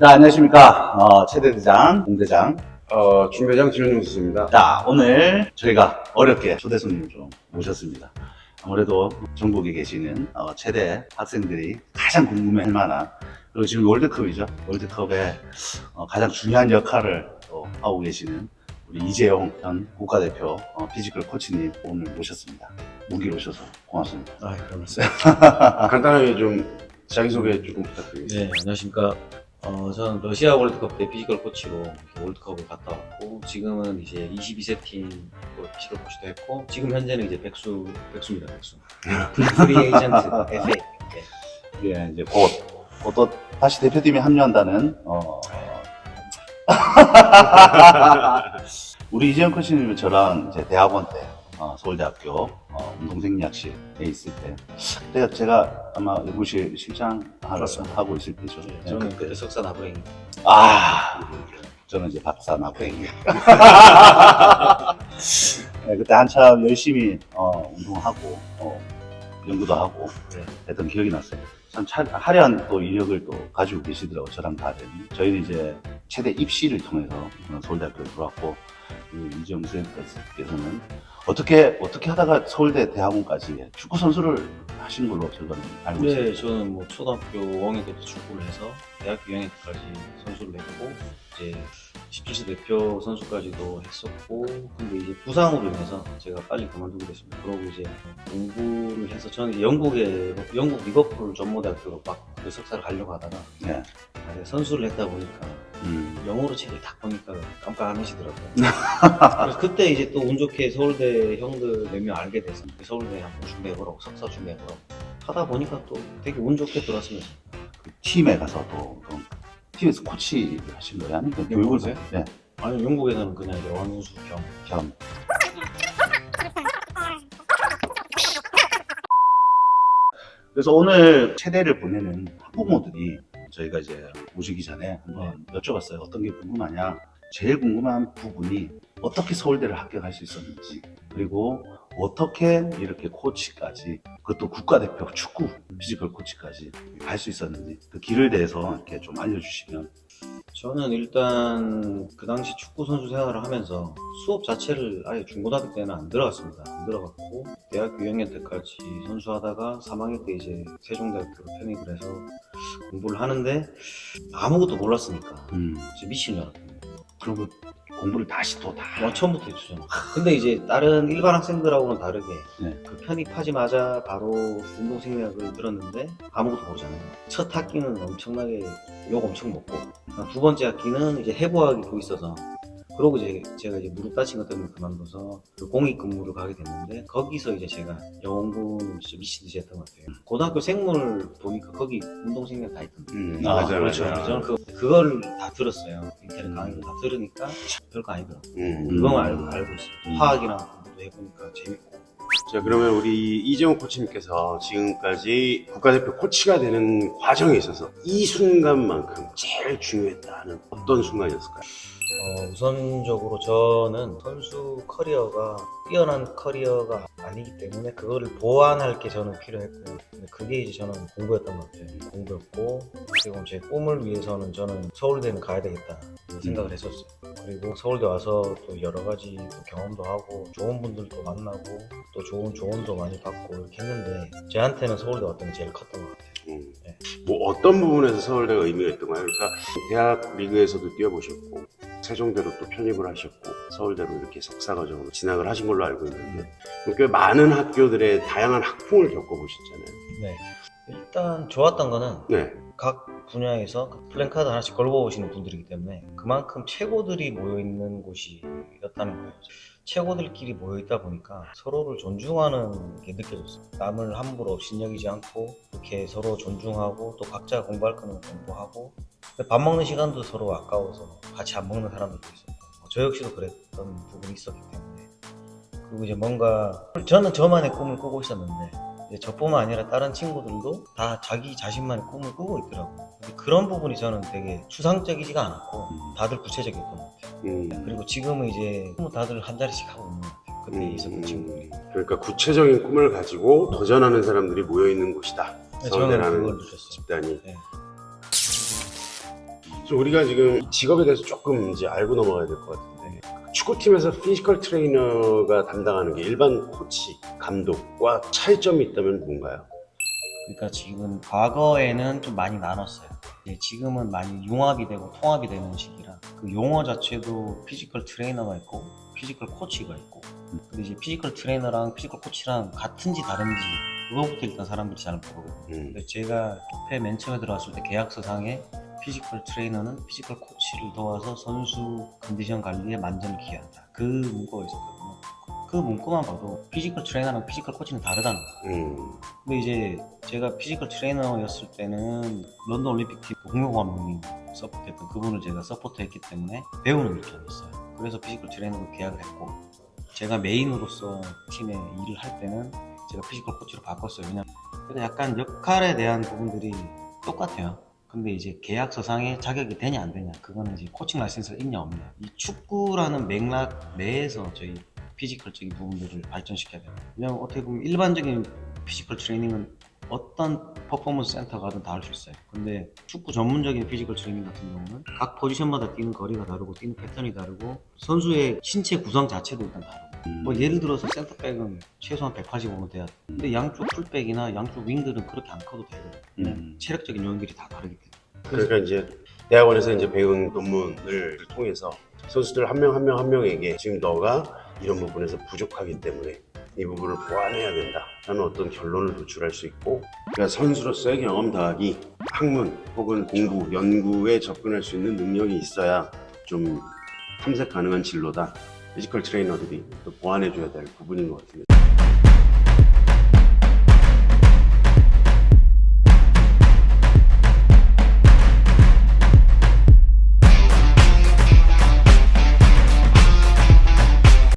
자, 안녕하십니까. 어, 최대대장, 공대장. 어, 중대장 지현용 선수입니다. 자, 오늘 저희가 어렵게 초대 손님을 좀 모셨습니다. 아무래도 전국에 계시는 어, 최대 학생들이 가장 궁금해할 만한 그리고 지금 월드컵이죠. 월드컵에 어, 가장 중요한 역할을 또 하고 계시는 우리 이재용 현 국가대표 어, 피지컬 코치님 오늘 모셨습니다. 문길 오셔서 고맙습니다. 아, 말씀. 간단하게 좀 자기소개 조금 부탁드리겠습니다. 네, 안녕하십니까. 어, 저는 러시아 월드컵 때 피지컬 코치로 월드컵을 갔다 왔고, 지금은 이제 22세 팀 피지컬 코치도 했고, 지금 현재는 이제 백수, 백수입니다, 백수. 프리 에이전트, FA. 네. 예, 이제 곧, 곧또 다시 대표팀에 합류한다는, 어, 우리 이재영 코치님은 저랑 이제 대학원 때, 어, 서울대학교, 어, 운동생리학실에 있을 때, 그때 제가 아마 연구실 실장 하러 하고 있을 때죠. 네, 네, 저는 그때. 그때 석사 나부랭이. 아, 저는 이제 박사 나부랭이. 네, 그때 한참 열심히, 어, 운동하고, 어, 연구도 하고, 네. 했던 기억이 났어요. 참 차- 화려한 또 이력을 또 가지고 계시더라고요. 저랑 다른. 저희는 이제 최대 입시를 통해서 어, 서울대학교에 들어왔고, 그 이재용 선생님께서는 어떻게, 어떻게 하다가 서울대 대학원까지 축구 선수를 하신 걸로 저는 알고 있어요. 네, 저는 뭐 초등학교 5학년 때부터 축구를 해서 대학교 2학년 때까지 선수를 했고 이제 17세 대표 선수까지도 했었고 근데 이제 부상으로 인해서 제가 빨리 그만두게 됐습니다. 그러고 이제 공부를 해서 저는 영국에 영국 리버풀 전모대학교로 막 그 석사를 가려고 하다가 네. 선수를 했다 보니까 음, 영어로 책을 딱 보니까 깜깜해지더라고요. 그래서 그때 이제 또 운 좋게 서울대 형들 몇 명 알게 돼서 서울대 한번 준비해보라고 석사 준비해보라고 하다 보니까 또 되게 운 좋게 들어왔습니다. 그 팀에 가서 또, 그럼 팀에서 코치 하신 거예요? 아니면 교육을? 영국에서요? 네, 아니 영국에서는 그냥 이제 원수 겸 겸. 그래서 오늘 체대를 보내는 학부모들이 저희가 이제 오시기 전에 한번 여쭤봤어요. 어떤 게 궁금하냐? 제일 궁금한 부분이 어떻게 서울대를 합격할 수 있었는지 그리고 어떻게 이렇게 코치까지 그것도 국가대표 축구 피지컬 코치까지 갈수 있었는지 그 길을 대해서 이렇게 좀 알려주시면 저는 일단 그 당시 축구 선수 생활을 하면서 수업 자체를 아예 중고등학교 때는 안 들어갔습니다. 안 들어갔고 대학교 2학년 때까지 선수하다가 3학년 때 이제 세종대학교로 편입을 해서 공부를 하는데 아무것도 몰랐으니까 음, 미친 줄 알았거든요. 그리고 공부를 다시 또 다 와, 처음부터 했죠. 저는. 근데 이제 다른 일반 학생들하고는 다르게 네. 그 편입하자마자 바로 운동생략을 들었는데 아무것도 모르잖아요. 첫 학기는 엄청나게 욕 엄청 먹고 두 번째 학기는 이제 해부학이 고 있어서 그러고 이제 제가 이제 무릎 다친 것 때문에 그만둬서 그 공익 근무를 가게 됐는데 거기서 이제 제가 공부는 진짜 미친 듯이 했던 것 같아요. 고등학교 생물 보니까 거기 운동생략 다 있던데. 음, 아, 맞아요, 그렇죠. 맞아요. 저는 그, 그거를 다 들었어요. 인터넷 강의를 다 들으니까 별거 아니더라고요. 음. 그거만 알고, 알고 있어요. 음. 화학이나 공부도 해보니까 재밌고. 자, 그러면 우리 이재용 코치님께서 지금까지 국가대표 코치가 되는 과정에 있어서 이 순간만큼 제일 중요했다는 어떤 순간이었을까요? 어, 우선적으로 저는 선수 커리어가 뛰어난 커리어가 아니기 때문에 그거를 보완할 게 저는 필요했고요. 근데 그게 이제 저는 공부였던 것 같아요. 공부였고 그리고 제 꿈을 위해서는 저는 서울대는 가야 되겠다 생각을 했었어요. 그리고 서울대 와서 또 여러 가지 또 경험도 하고 좋은 분들도 만나고 또 좋은 조언도 많이 받고 이렇게 했는데 저한테는 서울대 왔던 게 제일 컸던 것 같아요. 음. 네. 뭐 어떤 부분에서 서울대가 의미가 있던가요? 그러니까 대학 리그에서도 뛰어보셨고 세종대로 또 편입을 하셨고 서울대로 이렇게 석사 과정으로 진학을 하신 걸로 알고 있는데 꽤 많은 학교들의 다양한 학풍을 겪어보셨잖아요. 네. 일단 좋았던 거는 네. 각 분야에서 그 플랜카드 하나씩 걸고 오시는 분들이기 때문에 그만큼 최고들이 모여 있는 곳이었다는 거예요. 최고들끼리 모여 있다 보니까 서로를 존중하는 게 느껴졌어요. 남을 함부로 신여기지 않고 이렇게 서로 존중하고 또 각자 공부할 거는 공부하고 밥 먹는 시간도 서로 아까워서 같이 안 먹는 사람들도 있었고 저 역시도 그랬던 부분이 있었기 때문에 그리고 이제 뭔가 저는 저만의 꿈을 꾸고 있었는데 저뿐만 아니라 다른 친구들도 다 자기 자신만의 꿈을 꾸고 있더라고요. 그런 부분이 저는 되게 추상적이지가 않았고 다들 구체적이었던 것 같아요. 음. 그리고 지금은 이제 뭐 다들 한 자리씩 하고 있는 것 같아요. 그때 음, 있었던 친구들이. 그러니까 구체적인 꿈을 가지고 도전하는 사람들이 모여 있는 곳이다. 네, 서울대라는. 집단이. 네. 우리가 지금 이 직업에 대해서 조금 이제 알고 넘어가야 될 것 같은데 축구팀에서 피지컬 트레이너가 담당하는 게 일반 코치, 감독과 차이점이 있다면 뭔가요? 그러니까 지금 과거에는 좀 많이 나눴어요. 이제 지금은 많이 융합이 되고 통합이 되는 시기라 그 용어 자체도 피지컬 트레이너가 있고 피지컬 코치가 있고 근데 이제 피지컬 트레이너랑 피지컬 코치랑 같은지 다른지 그거부터 일단 사람들이 잘 모르거든요. 음. 근데 제가 협회 맨 처음에 들어왔을 때 계약서상에 피지컬 트레이너는 피지컬 코치를 도와서 선수 컨디션 관리에 만전을 기한다. 그 문구가 있었거든요. 그 문구만 봐도 피지컬 트레이너랑 피지컬 코치는 다르다는 거예요. 음. 근데 이제 제가 피지컬 트레이너였을 때는 런던 올림픽 팀 홍명호 감독님 서포트했던 그분을 제가 서포트했기 때문에 배우는 느낌이었어요. 그래서 피지컬 트레이너로 계약을 했고 제가 메인으로서 팀에 일을 할 때는 제가 피지컬 코치로 바꿨어요. 왜냐면 약간 역할에 대한 부분들이 똑같아요. 근데 이제 계약서상에 자격이 되냐 안 되냐 그거는 이제 코칭 라이센스가 있냐 없냐 이 축구라는 맥락 내에서 저희 피지컬적인 부분들을 발전시켜야 돼요. 왜냐면 어떻게 보면 일반적인 피지컬 트레이닝은 어떤 퍼포먼스 센터 가든 다 할 수 있어요. 근데 축구 전문적인 피지컬 트레이닝 같은 경우는 각 포지션마다 뛰는 거리가 다르고 뛰는 패턴이 다르고 선수의 신체 구성 자체도 일단 다르고 음. 뭐 예를 들어서 센터백은 최소한 185는 돼야 돼. 근데 양쪽 풀백이나 양쪽 윙들은 그렇게 안 커도 되거든. 음. 체력적인 요인들이 다 다르기 때문에. 그러니까 이제 대학원에서 이제 배운 논문을 통해서 선수들 한 명 한 명 한 명에게 지금 너가 이런 부분에서 부족하기 때문에 이 부분을 보완해야 된다. 라는 어떤 결론을 도출할 수 있고 그러니까 선수로서의 경험 더하기 학문 혹은 공부, 연구에 접근할 수 있는 능력이 있어야 좀 탐색 가능한 진로다. 피지컬 트레이너들이 또 보완해줘야 될 부분인 것 같습니다.